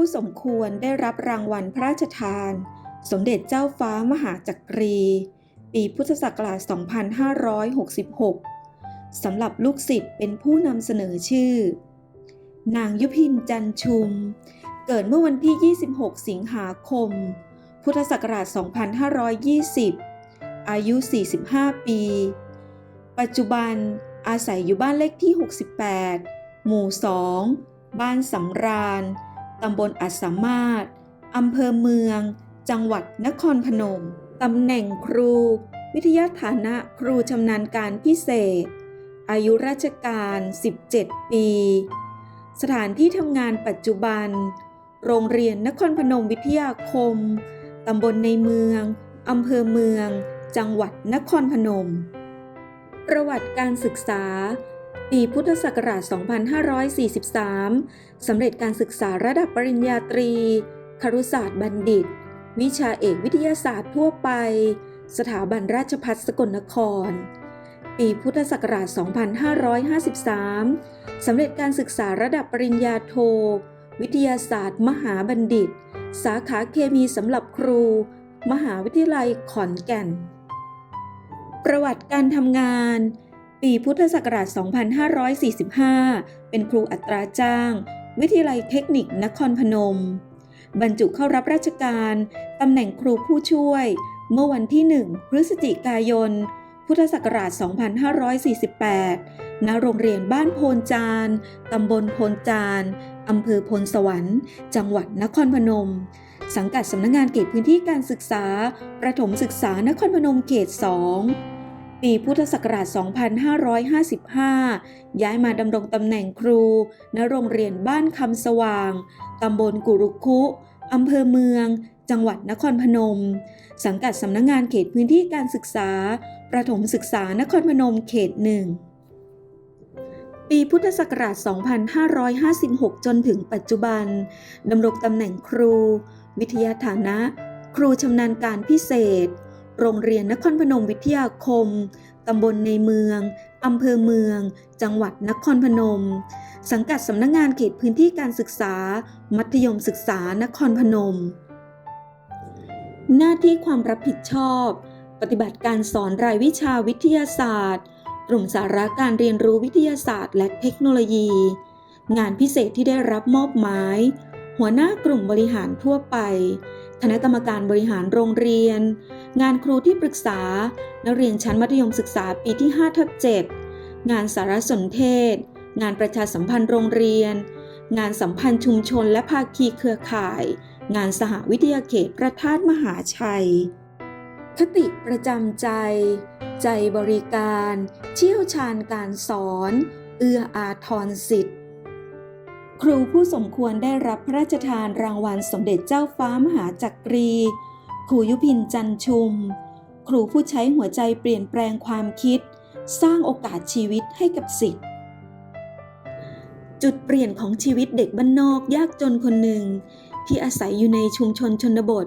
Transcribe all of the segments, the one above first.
ผู้สมควรได้รับรางวัลพระราชทาน สมเด็จเจ้าฟ้ามหาจักรี ปีพุทธศักราช 2566 สำหรับลูกศิษย์เป็นผู้นำเสนอชื่อ นางยุพินจันชุม เกิดเมื่อวันที่ 26 สิงหาคม พุทธศักราช 2520 อายุ 45 ปี ปัจจุบันอาศัยอยู่บ้านเลขที่ 68 หมู่ 2 บ้านสำราญ ตำบลอัสสามารถอำเภอเมือง จังหวัดนครพนม ตำแหน่งครู วิทยาฐานะครูชำนาญการพิเศษ อายุราชการ 17 ปี สถานที่ทำงานปัจจุบัน โรงเรียนนครพนมวิทยาคม ตำบลในเมืองอำเภอเมือง จังหวัดนครพนม ประวัติการศึกษา ปีพุทธศักราช 2543 สำเร็จการศึกษาระดับปริญญาตรี ครุศาสตร์บัณฑิต วิชาเอกวิทยาศาสตร์ทั่วไป สถาบันราชภัฏสกลนคร ปีพุทธศักราช 2553 สำเร็จการศึกษาระดับปริญญาโท วิทยาศาสตร์ มหาบัณฑิต สาขาเคมีสำหรับครู มหาวิทยาลัยขอนแก่น ประวัติการทำงาน ปีพุทธศักราช 2545 เป็นครูอัตราจ้าง วิทยาลัยเทคนิคนครพนม บรรจุเข้ารับราชการตำแหน่งครูผู้ช่วย เมื่อวันที่ 1 พฤศจิกายน พุทธศักราช 2548 ณ โรงเรียนบ้านโพนจานตำบลโพนจานอำเภอโพนสวรรค์ จังหวัดนครพนม สังกัดสำนักงงานเขตพื้นที่การศึกษา ประถมศึกษานครพนมเขต 2 ปีพุทธศักราช 2555 ย้ายมาดำรงตำแหน่งครู ณ โรงเรียนบ้านคำสว่าง ตำบลกุรุคุอำเภอเมือง จังหวัดนครพนม สังกัดสำนักงงานเขตพื้นที่การศึกษา ประถมศึกษานครพนมเขตหนึ่ง ปีพุทธศักราช 2556 จนถึงปัจจุบัน ดำรงตำแหน่งครู วิทยาฐานะ ครูชำนาญการพิเศษ โรงเรียนนครพนมวิทยาคม ตำบลในเมือง อำเภอเมือง จังหวัดนครพนม สังกัดสำนักงงานเขตพื้นที่การศึกษา มัธยมศึกษานครพนม หน้าที่ความรับผิดชอบ ปฏิบัติการสอนรายวิชาวิทยาศาสตร์ กลุ่มสาระการเรียนรู้วิทยาศาสตร์ และเทคโนโลยี งานพิเศษที่ได้รับมอบหมาย หัวหน้ากลุ่มบริหารทั่วไป คณะกรรมการบริหารโรงเรียน งานครูที่ปรึกษา นักเรียนชั้นมัธยมศึกษาปีที่5ทับ7งานสารสนเทศ งานประชาสัมพันธ์โรงเรียน งานสัมพันธ์ชุมชนและภาคีเครือข่าย งานสหวิทยาเขตพระธาตุมหาชัย คติประจำใจ ใจบริการ เชี่ยวชาญการสอน เอื้ออาทรสิทธิ ครูผู้สมควรได้รับพระราชทานรางวัลสมเด็จเจ้าฟ้ามหาจักรี ครูยุพินจันชุม ครูผู้ใช้หัวใจเปลี่ยนแปลงความคิด สร้างโอกาสชีวิตให้กับสิทธิ์จุดเปลี่ยนของชีวิตเด็กบ้านนอกยากจนคนหนึ่ง ที่อาศัยอยู่ในชุมชนชนบท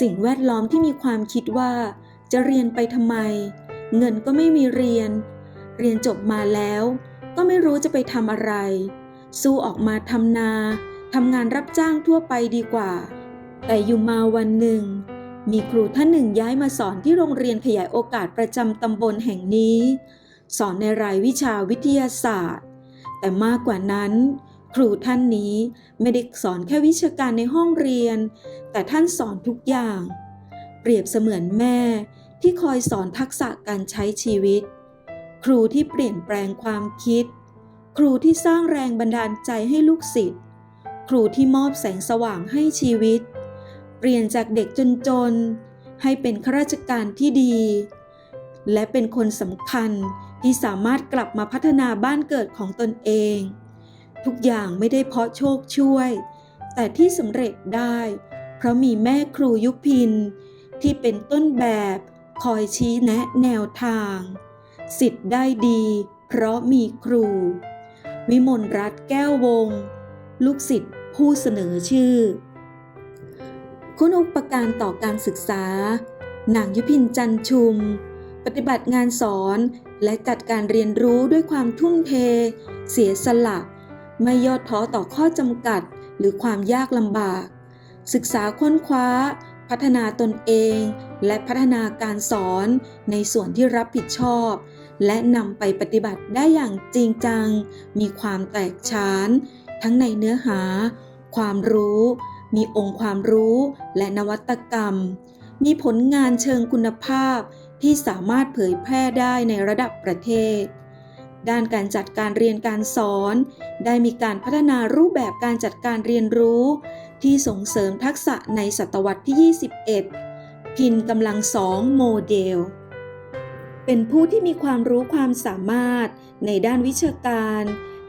สิ่งแวดล้อมที่มีความคิดว่า จะเรียนไปทำไม เงินก็ไม่มีเรียน เรียนจบมาแล้ว ก็ไม่รู้จะไปทำอะไร สู้ออกมาทำนาทำงานรับจ้างทั่วไปดีกว่า แต่อยู่มาวันหนึ่ง มีครูท่านหนึ่งย้ายมาสอนที่โรงเรียนขยายโอกาสประจำตำบลแห่งนี้ สอนในรายวิชาวิทยาศาสตร์ แต่มากกว่านั้น ครูท่านนี้ไม่ได้สอนแค่วิชาการในห้องเรียน แต่ท่านสอนทุกอย่าง เปรียบเสมือนแม่ที่คอยสอนทักษะการใช้ชีวิต ครูที่เปลี่ยนแปลงความคิด ครูที่สร้างแรงบันดาลใจให้ลูกศิษย์ครูที่มอบแสงสว่างให้ชีวิต เปลี่ยนจากเด็กจนๆ ให้เป็นข้าราชการที่ดี และเป็นคนสำคัญที่สามารถกลับมาพัฒนาบ้านเกิดของตนเอง ทุกอย่างไม่ได้เพราะโชคช่วย แต่ที่สำเร็จได้ เพราะมีแม่ครูยุพิน ที่เป็นต้นแบบคอยชี้แนะแนวทาง สิทธิ์ได้ดี เพราะมีครู วิมลรัตน์แก้ววง ลูกศิษย์ผู้เสนอชื่อ คุณอุปการต่อการศึกษา นางยุพินจันชุม ปฏิบัติงานสอนและจัดการเรียนรู้ด้วยความทุ่มเท เสียสละ ไม่ย่อท้อต่อข้อจำกัดหรือความยากลำบาก ศึกษาค้นคว้า พัฒนาตนเอง และพัฒนาการสอนในส่วนที่รับผิดชอบ และนำไปปฏิบัติได้อย่างจริงจัง มีความแตกฉาน ทั้งในเนื้อหา ความรู้ มีองค์ความรู้และนวัตกรรม มีผลงานเชิงคุณภาพที่สามารถเผยแพร่ได้ในระดับประเทศ ด้านการจัดการเรียนการสอน ได้มีการพัฒนารูปแบบการจัดการเรียนรู้ ที่ส่งเสริมทักษะในศตวรรษที่ 21 พินกำลังสองโมเดล เป็นผู้ที่มีความรู้ความสามารถในด้านวิชาการ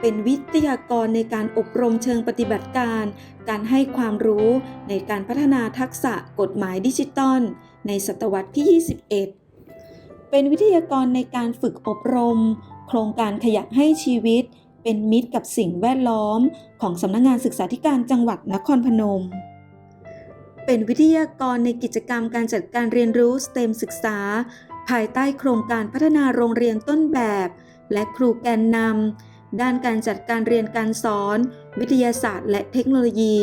เป็นวิทยากรในการอบรมเชิงปฏิบัติการ การให้ความรู้ในการพัฒนาทักษะกฎหมายดิจิตอลในศตวรรษที่ 21 เป็นวิทยากรในการฝึกอบรม โครงการขยักให้ชีวิต เป็นมิตรกับสิ่งแวดล้อม ของสำนักงงานศึกษาธิการจังหวัดนครพนม เป็นวิทยากรในกิจกรรมการจัดการเรียนรู้ STEM ศึกษา ภายใต้โครงการพัฒนาโรงเรียนต้นแบบ และครูแกนนำด้านการจัดการเรียนการสอน วิทยาศาสตร์ และเทคโนโลยี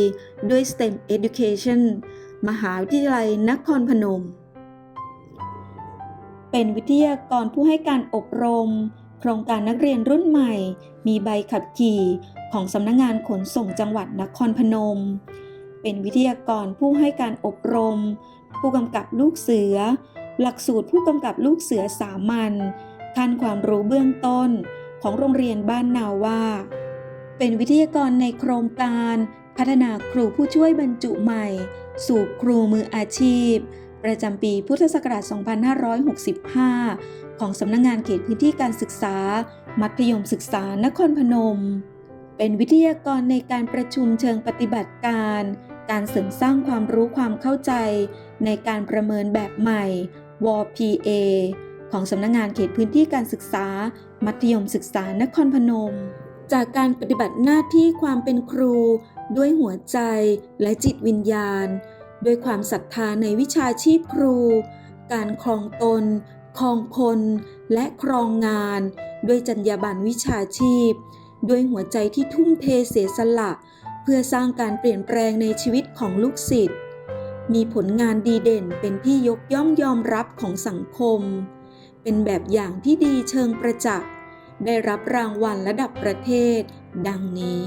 ด้วย STEM Education มหาวิทยาลัยนครพนม เป็นวิทยากรผู้ให้การอบรม โครงการนักเรียนรุ่นใหม่ มีใบขับขี่ของสำนักงงานขนส่งจังหวัดนครพนม เป็นวิทยากรผู้ให้การอบรม ผู้กำกับลูกเสือ หลักสูตรผู้กำกับลูกเสือสามัญขั้นความรู้เบื้องต้นของโรงเรียนบ้านนาว่า เป็นวิทยากรในโครงการพัฒนาครูผู้ช่วยบรรจุใหม่ สู่ครูมืออาชีพ ประจำปีพุทธศักราช 2565 ของสำนักงงานเขตพื้นที่การศึกษา มัธยมศึกษานครพนม เป็นวิทยากรในการประชุมเชิงปฏิบัติการ การเสริมสร้างความรู้ความเข้าใจในการประเมินแบบใหม่ WPA ของสำนักงงานเขตพื้นที่การศึกษา มัธยมศึกษานครพนม จากการปฏิบัติหน้าที่ความเป็นครู ด้วยหัวใจและจิตวิญญาณ ด้วยความศรัทธาในวิชาชีพครู การครองตน ครองคน และครองงาน ด้วยจรรยาบรรณวิชาชีพ ด้วยหัวใจที่ทุ่มเทเสียสละ เพื่อสร้างการเปลี่ยนแปลงในชีวิตของลูกศิษย์ มีผลงานดีเด่นเป็นที่ยกย่องยอมรับของสังคม เป็นแบบอย่างที่ดีเชิงประจักษ์ ได้รับรางวัลระดับประเทศ ดังนี้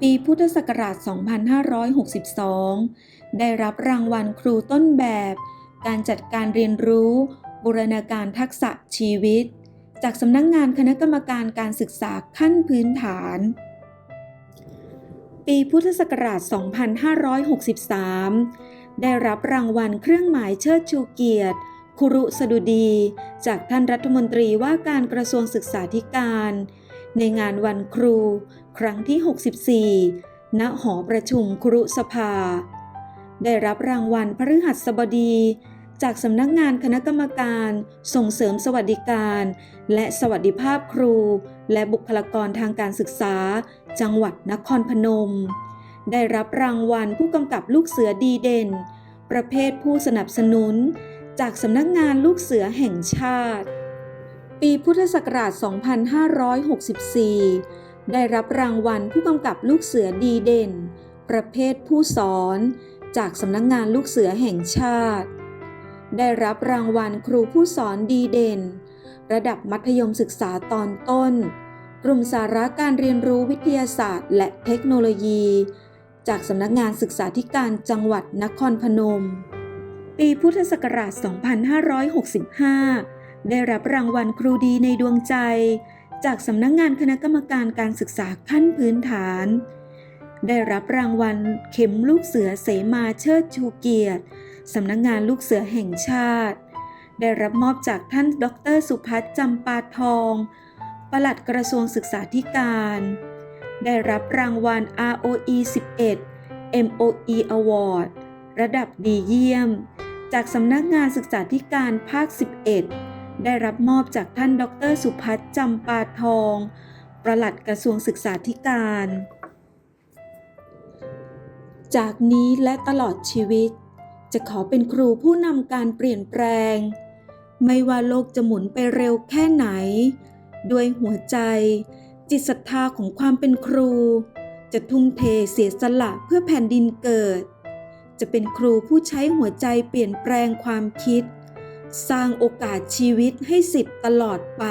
ปีพุทธศักราช 2562 ได้รับรางวัลครูต้นแบบ การจัดการเรียนรู้ บูรณาการทักษะชีวิต จากสำนักงงานคณะกรรมการการศึกษาขั้นพื้นฐาน ปีพุทธศักราช 2563 ได้รับรางวัลเครื่องหมายเชิดชูเกียรติครุสดุดี จากท่านรัฐมนตรีว่าการกระทรวงศึกษาธิการ ในงานวันครู ครั้งที่ 64 ณ หอประชุมครุสภา ได้รับรางวัลพฤหัสบดี จากสำนักงานคณะกรรมการส่งเสริมสวัสดิการ และสวัสดิภาพครู และบุคลากรทางการศึกษา จังหวัดนครพนม ได้รับรางวัลผู้กำกับลูกเสือดีเด่น ประเภทผู้สนับสนุน จากสำนักงานลูกเสือแห่งชาติ ปีพุทธศักราช 2564 ได้รับรางวัลผู้กำกับลูกเสือดีเด่น ประเภทผู้สอน จากสำนักงานลูกเสือแห่งชาติ ได้รับรางวัลครูผู้สอนดีเด่น ระดับมัธยมศึกษาตอนต้น กลุ่มสาระการเรียนรู้วิทยาศาสตร์ และเทคโนโลยี จากสำนักงานศึกษาธิการจังหวัดนครพนม ปีพุทธศักราช 2565 ได้รับรางวัลครูดีในดวงใจ จากสำนักงงานคณะกรรมการการศึกษาขั้นพื้นฐาน ได้รับรางวัลเข็มลูกเสือเสมาเชิดชูเกียรติ สำนักงานลูกเสือแห่งชาติ ได้รับมอบจากท่านดรสุพัฒน์จำปาทอง ปลัดกระทรวงศึกษาธิการ ได้รับรางวัล ROE 11 MOE Award ระดับดีเยี่ยม จากสำนักงานศึกษาธิการภาค 11 ได้รับมอบจากท่านดรสุพัฒน์จำปาทอง ปลัดกระทรวงศึกษาธิการ จากนี้และตลอดชีวิต จะขอเป็นครูผู้นำการเปลี่ยนแปลง ไม่ว่าโลกจะหมุนไปเร็วแค่ไหน ด้วยหัวใจ จิตศรัทธาของความเป็นครู จะทุ่มเทเสียสละเพื่อแผ่นดินเกิด จะเป็นครูผู้ใช้หัวใจเปลี่ยนแปลงความคิด สร้างโอกาสชีวิตให้สิทธิ์ตลอดไป